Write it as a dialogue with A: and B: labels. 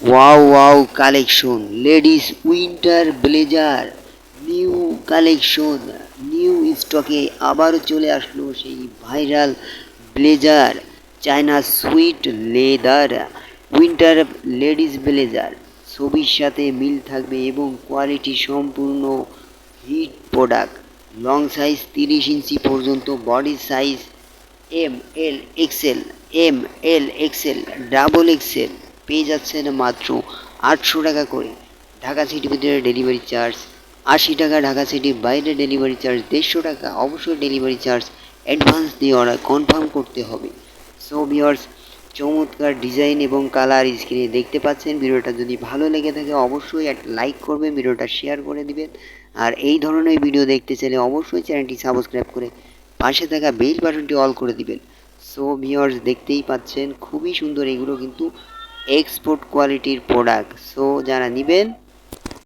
A: Wow wow collection. Ladies winter blazer, new collection, new স্টকে আবারও চলে আসলো সেই viral blazer, China sweet leather, winter ladies blazer. ছবির সাথে মিল থাকবে এবং কোয়ালিটি সম্পূর্ণ হিট প্রোডাক্ট। লং সাইজ তিরিশ ইঞ্চি পর্যন্ত, body size M L XL, M L XL, double XL. পেয়ে যাচ্ছেন মাত্র আটশো টাকা করে। ঢাকা সিটির ভিতরে ডেলিভারি চার্জ আশি টাকা, ঢাকা সিটির বাইরে ডেলিভারি চার্জ দেড়শো টাকা, অবশ্যই ডেলিভারি চার্জ অ্যাডভান্স দিয়ে অর্ডার কনফার্ম করতে হবে। সো ভিওর্স চমৎকার ডিজাইন এবং কালার স্ক্রিনে দেখতে পাচ্ছেন। ভিডিওটা যদি ভালো লেগে থাকে, অবশ্যই একটা লাইক করবেন, ভিডিওটা শেয়ার করে দিবেন। আর এই ধরনের ভিডিও দেখতে চাইলে অবশ্যই চ্যানেলটি সাবস্ক্রাইব করে পাশে থাকা বেল বাটনটি অল করে দিবেন। সো ভিওর্স দেখতেই পাচ্ছেন, খুবই সুন্দর এগুলো কিন্তু এক্সপোর্ট কোয়ালিটির প্রোডাক্ট সো যারা নেবেন